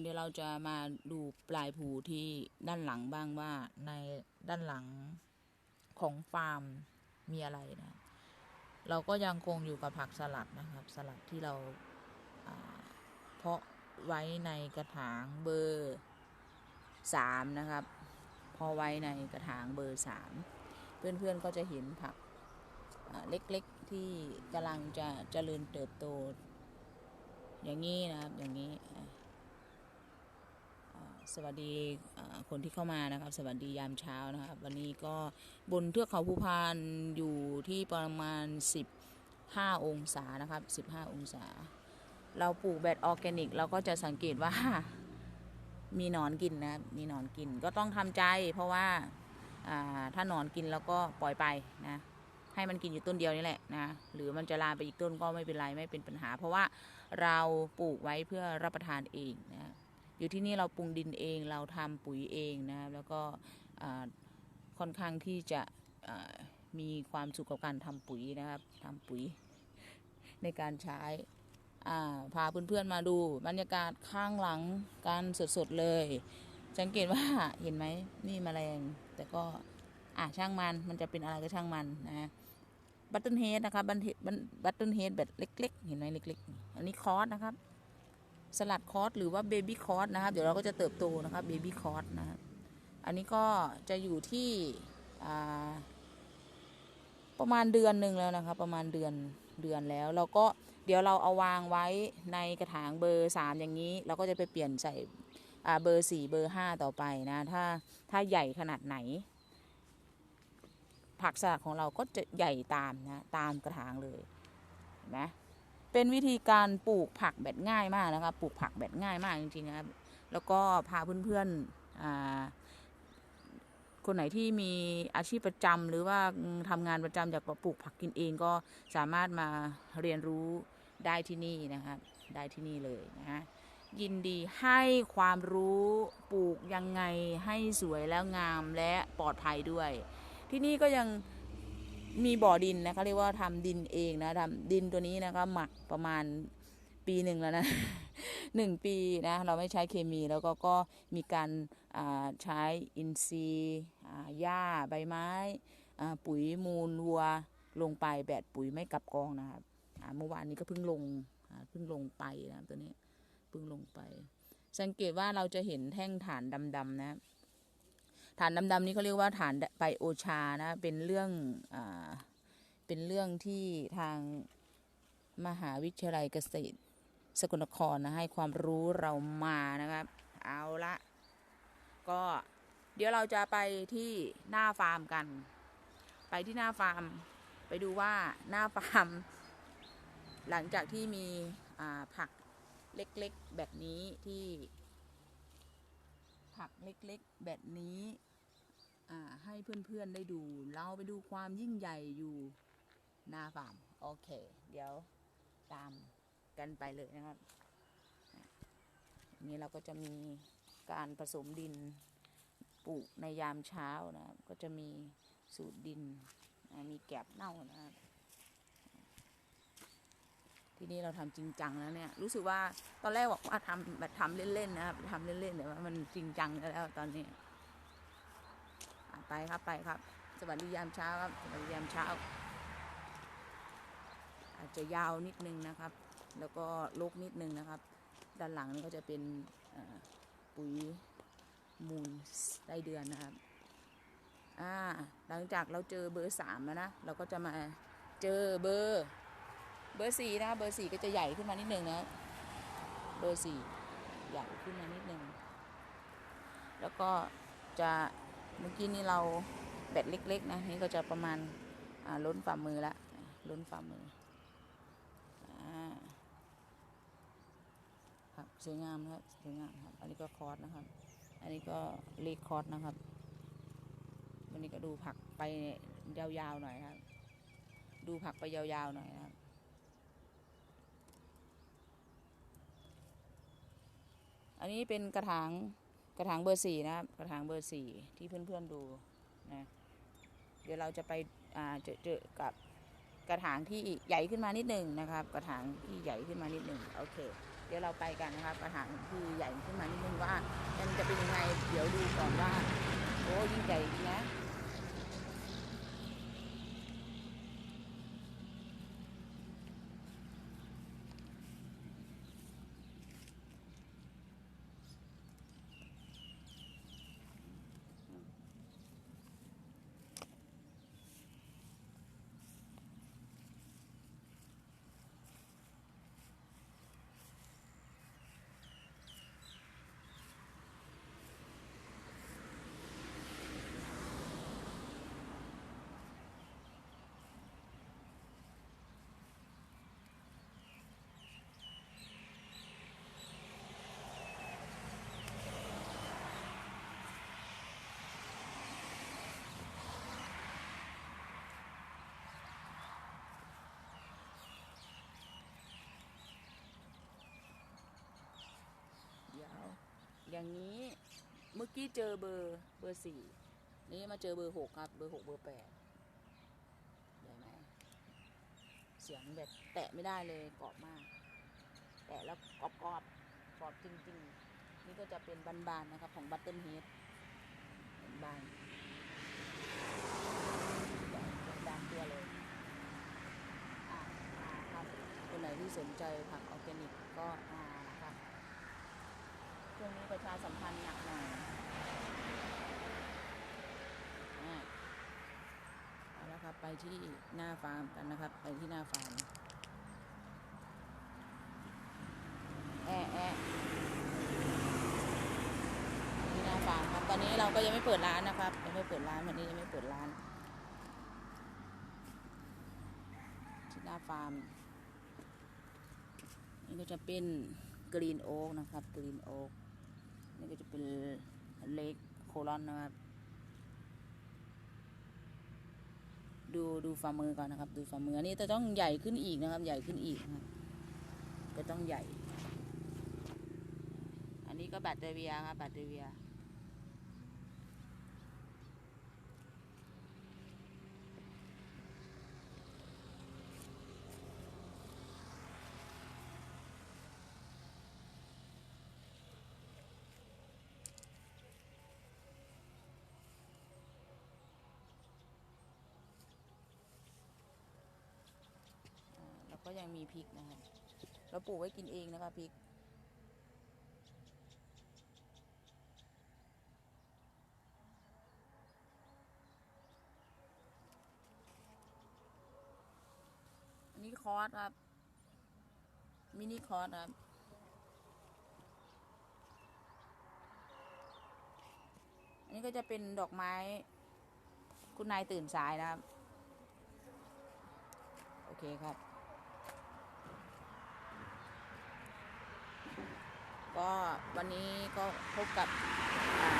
เดี๋ยวเราจะมาดูปลายภูที่ด้านหลังบ้างว่าในด้านหลังของฟาร์มมีอะไรนะ เราก็ยังคงอยู่กับผักสลัดนะครับ สลัดที่เราเพาะไว้ในกระถางเบอร์สามนะครับพาะไว้ในกระถางเบอร์สามเพื่อนๆก็จะเห็นผักเล็กๆที่กำลังจะเจริญเติบโต อย่างนี้นะครับอย่างนี้ สวัสดีคนที่เข้ามานะครับ สวัสดียามเช้านะครับ วันนี้ก็บนเทือกเขาภูพานอยู่ที่ประมาณ 15 องศานะครับ 15 องศา เราปลูกแบบออร์แกนิก เราก็จะสังเกตว่ามีหนอนกินนะมีหนอนกินก็ต้องทำใจ เพราะว่าอ่าถ้าหนอนกินแล้วก็ปล่อยไปนะให้มันกินอยู่ต้นเดียวนี่แหละนะหรือมันจะลามไปอีกต้นก็ไม่เป็นไรไม่เป็นปัญหา เพราะว่าเราปลูกไว้เพื่อรับประทานเองนะ อยู่ที่นี่เราปรุงดินเองเราทำปุ๋ยเองนะแล้วก็ค่อนข้างที่จะมีความสุขกับการทำปุ๋ยนะครับทำปุ๋ยในการใช้พาเพื่อนๆมาดูบรรยากาศข้างหลังการสดๆเลย สังเกตว่าเห็นไหมนี่แมลง แต่ก็อะช่างมันมันจะเป็นอะไรก็ช่างมันนะบัตเทิลเฮดนะครับบัตบัตเทิลเฮดแบบเล็ก ๆ เห็นไหมเล็ก ๆ อันนี้คอร์สนะครับ สลัดคอร์สหรือว่าเบบี้คอร์สนะครับ เดี๋ยวเราก็จะเติบโตนะครับเบบี้คอร์สนะครับอันนี้ก็จะอยู่ที่ประมาณเดือนหนึ่งแล้วนะครับประมาณเดือนเดือนแล้วเราก็เดี๋ยวเราเอาวางไว้ในกระถางเบอร์สามอย่างนี้ เราก็จะไปเปลี่ยนใส่เบอร์สี่เบอร์ห้าต่อไปนะถ้าถ้าใหญ่ขนาดไหน ผักสลัดของเราก็จะใหญ่ตามนะตามกระถางเลยเห็นไหม เป็นวิธีการปลูกผักแบบง่ายมากนะครับปลูกผักแบบง่ายมากจริงๆนะครับแล้วก็พาเพื่อนๆคนไหนที่มีอาชีพประจำหรือว่าทำงานประจำอยากปลูกผักกินเองก็สามารถมาเรียนรู้ได้ที่นี่นะครับได้ที่นี่เลยนะฮะยินดีให้ความรู้ปลูกยังไงให้สวยแล้วงามและปลอดภัยด้วย ที่นี่ก็ยัง มีบ่อดินนะคะเรียกว่าทำดินเองนะทำดินตัวนี้นะคะหมักประมาณปีหนึ่งแล้วนะหนึ่งปีนะเราไม่ใช้เคมีแล้วก็ก็มีการใช้อินทรีย์หญ้าใบไม้ปุ๋ยมูลวัวลงไปแบบปุ๋ยไม่กลับกองนะครับเมื่อวานนี้ก็เพิ่งลงเพิ่งลงไปนะตัวนี้เพิ่งลงไป สังเกตว่าเราจะเห็นแท่งฐานดำๆนะ ฐานดำๆนี้เขาเรียกว่าฐานไบโอชานะ เป็นเรื่องอเป็นเรื่องที่ทางมหาวิทยาลัยเกษตร สกลนครนะให้ความรู้เรามานะครับ เอาละก็เดี๋ยวเราจะไปที่หน้าฟาร์มกัน ไปที่หน้าฟาร์ม ไปดูว่าหน้าฟาร์ม หลังจากที่มีผักเล็กๆแบบนี้ที่ผักเล็กๆ แบบนี้ ให้เพื่อนๆได้ดู เราไปดูความยิ่งใหญ่อยู่หน้าฟาร์มโอเค เดี๋ยวตามกันไปเลยนะครับนนี้เราก็จะมีการผสมดินปลูกในยามเช้านะครับก็จะมีสูตรดินมีแกบเน่านะครับทีนี้เราทำจริงจังแล้วเนี่ยรู้สึกว่าตอนแรกบอกว่าทำแบบทำเล่นๆนะครับทำเล่นๆแต่ว่ามันจริงจังแล้วตอนนี้ ไปครับไปครับ สวัสดียามเช้าครับ สวัสดียามเช้า อาจจะยาวนิดนึงนะครับ แล้วก็ลกนิดนึงนะครับ ด้านหลังนี่ก็จะเป็นปุ๋ยมูลไส้เดือนนะครับอ่าหลังจากเราเจอเบอร์สามแล้วนะ เราก็จะมาเจอเบอร์เบอร์สี่นะเบอร์สี่ก็จะใหญ่ขึ้นมานิดนึงนะเบอร์สี่ใหญ่ขึ้นมานิดนึงแล้วก็จะ เมื่อกี้นี้เราแบตเล็ก ๆ นะ นี่ก็จะประมาณาล้นฝ่ามือละล้นฝ่ามือครับสวยงามนะครับสวยงามครับ อันนี้ก็คอร์สนะครับ อันนี้ก็เลคคอร์สนะครับ วันนี้ก็ดูผักไปยาวๆหน่อยครับ ดูผักไปยาวๆหน่อยครับอันนี้เป็นกระถาง กระถางเบอร์สี่นะครับ กระถางเบอร์สี่ที่เพื่อนๆดูนะเดี๋ยวเราจะไปอ่าเจอเจอกับกระถางที่ใหญ่ขึ้นมานิดหนึ่งนะครับ กระถางที่ใหญ่ขึ้นมานิดหนึ่งโอเค เดี๋ยวเราไปกันนะครับ กระถางที่ใหญ่ขึ้นมานิดนึงว่ามันจะเป็นยังไงเดี๋ยวดูก่อนว่าโอ้ยิ่งใหญ่นะ เดี๋ยว อย่างนี้เมื่อกี้เจอเบอร์เบอร์สี่นี่มาเจอเบอร์หกครับ เบอร์หกเบอร์แปดใหญ่ไหมเสียงแบบแตะไม่ได้เลยกรอบมาก แตะแล้วกรอบกรอบกรอบจริงๆ นี่ก็จะเป็นบานๆนะครับ ของบัตเติลเฮดบานบานตัวเลยอ่าครับคนไหนที่สนใจผักออร์แกนิกก็มา รงนี้ประชาสัมพันธ์หนักหน่อยอะเอาละครับไปที่หน้าฟาร์มกันนะครับ ไปที่หน้าฟาร์มแอะแอะที่หน้าฟาร์มครับตอนนี้เราก็ยังไม่เปิดร้านนะครับยังไม่เปิดร้านวันนี้ยังไม่เปิดร้านที่หน้าฟาร์มนี่ก็จะเป็นกรีนโอ๊กนะครับกรีนโอ๊ก นี่ก็จะเป็นเล็กโคลอนนะครับ ดูดูฝ่ามือก่อนนะครับ ดูฝ่ามืออันนี้จะต้องใหญ่ขึ้นอีกนะครับ ใหญ่ขึ้นอีกครับจะต้องใหญ่ อันนี้ก็แบตเตอเรียครับแบตเตอเรี ยังมีพริกนะครับเราปลูกไว้กินเองนะคะพริก อันนี้คอร์สครับ มินิคอร์สครับอันนี้ก็จะเป็นดอกไม้ คุณนายตื่นสายนะครับ โอเคครับ ก็วันนี้ก็พบกับอ่า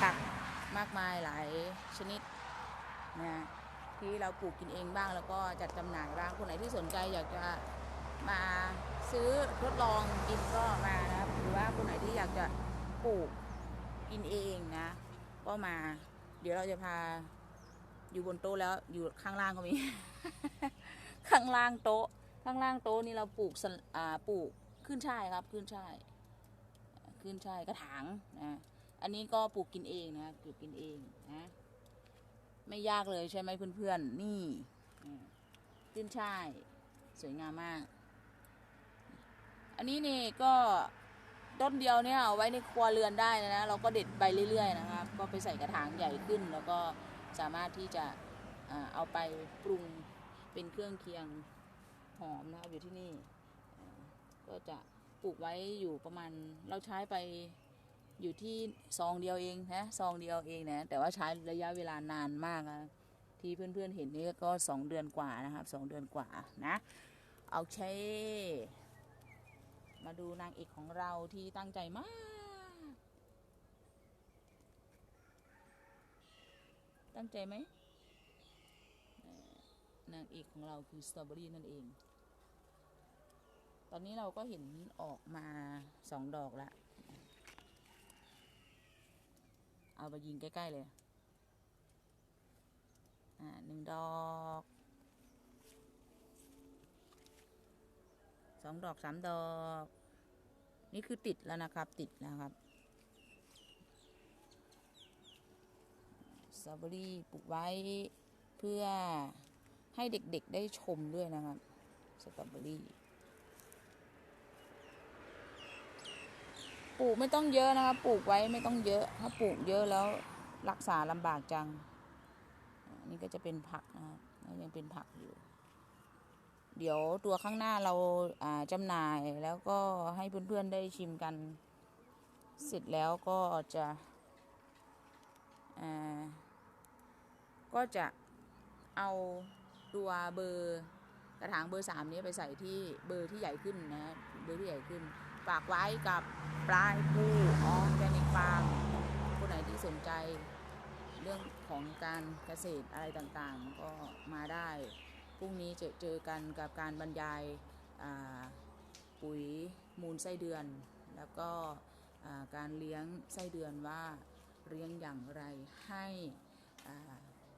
ผักมากมายหลายชนิดนะที่เราปลูกกินเองบ้างแล้วก็จัดจำหน่ายบ้างคนไหนที่สนใจอยากจะมาซื้อทดลองกินก็มานะครับหรือว่าคนไหนที่อยากจะปลูกกินเองนะ ก็มา เดี๋ยวเราจะพาอยู่บนโต๊ะแล้วอยู่ข้างล่างก็มี ข้างล่างโต๊ะ ข้างล่างโต๊ะนี่เราปลูกปลูก ขึ้นช่ายครับ ขึ้นช่ายขึ้นช่ายกระถางนะอันนี้ก็ปลูกกินเองนะปลูกกินเองนะไม่ยากเลยใช่ไหมเพื่อนๆนี่อืมขึ้นช่ายสวยงามมาก อันนี้นี่ก็ต้นเดียวเนี่ยเอาไว้ในครัวเรือนได้นะเราก็เด็ดไปเรื่อยๆนะครับ ก็ไปใส่กระถางใหญ่ขึ้น แล้วก็สามารถที่จะเอาไปปรุงเป็นเครื่องเคียงหอมนะครับอยู่ที่นี่ ก็จะปลูกไว้อยู่ประมาณเราใช้ไปอยู่ที่ซองเดียวเองนะซองเดียวเองนะแต่ว่าใช้ระยะเวลานานมากนะที่เพื่อนๆเห็นนี่ก็สองเดือนกว่านะครับสองเดือนกว่านะเอาใช้มาดูนางเอกของเราที่ตั้งใจมาก ตั้งใจไหมนางเอกของเราคือสตรอเบอรี่นั่นเอง ตอนนี้เราก็เห็นออกมาสองดอกละ เอาไปยิงใกล้ ๆ เลย อ่าหนึ่งดอกสองดอกสามดอก นี่คือติดแล้วนะครับ ติดแล้วครับสตรอเบอรี่ปลูกไว้เพื่อให้เด็กๆได้ชมด้วยนะครับสตรอเบอรี่ ปลูกไม่ต้องเยอะนะครับปลูกไว้ไม่ต้องเยอะ ถ้าปลูกเยอะแล้วรักษาลำบากจัง นี่ก็จะเป็นผักนะครับยังเป็นผักอยู่ เดี๋ยวตัวข้างหน้าเราอ่าจำหน่ายแล้วก็ให้เพื่อนๆได้ชิมกัน เสร็จแล้วก็จะก็จะเอาตัวเบอร์กระถางเบอร์สามนี้ไปใส่ที่เบอร์ที่ใหญ่ขึ้นนะ เบอร์ที่ใหญ่ขึ้น ฝากไว้กับปลายปูออร์แกนิกฟาร์มคนไหนที่สนใจเรื่องของการเกษตรอะไรต่างๆ ก็มาได้พรุ่งนี้จะเจอกันกับการบรรยายปุ๋ยมูลไส้เดือน แล้วก็การเลี้ยงไส้เดือนว่าเลี้ยงอย่างไรให้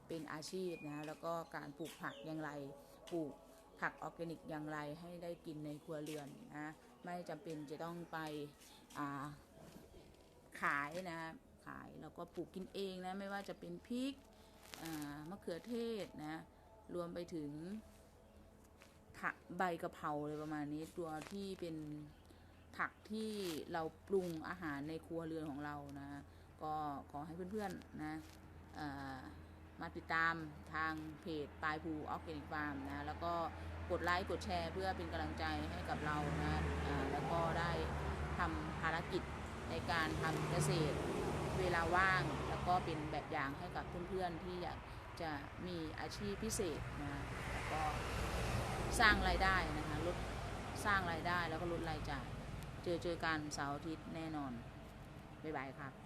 เป็นอาชีพนะแล้วก็การปลูกผักอย่างไรปลูกผักออร์แกนิกอย่างไรให้ได้กินในครัวเรือนนะ ไม่จำเป็นจะต้องไปขายนะขายแล้วก็ปลูกกินเองนะไม่ว่าจะเป็นพริกมะเขือเทศนะรวมไปถึงผักใบกะเพราเลยประมาณนี้ตัวที่เป็นผักที่เราปรุงอาหารในครัวเรือนของเรานะก็ขอให้เพื่อนๆนะมาติดตามทางเพจปลายภูออร์แกนิกฟาร์มนะ แล้วก็กดไลค์ กดแชร์เพื่อเป็นกำลังใจให้กับเรานะ ได้ทำภารกิจในการทำเกษตรเวลาว่าง แล้วก็เป็นแบบอย่างให้กับเพื่อนๆที่อยากจะมีอาชีพพิเศษนะแล้วก็สร้างรายได้นะคะลดสร้างรายได้แล้วก็ลดรายจ่าย เจอเจอกันเสาร์อาทิตย์แน่นอน บ๊ายบายครับ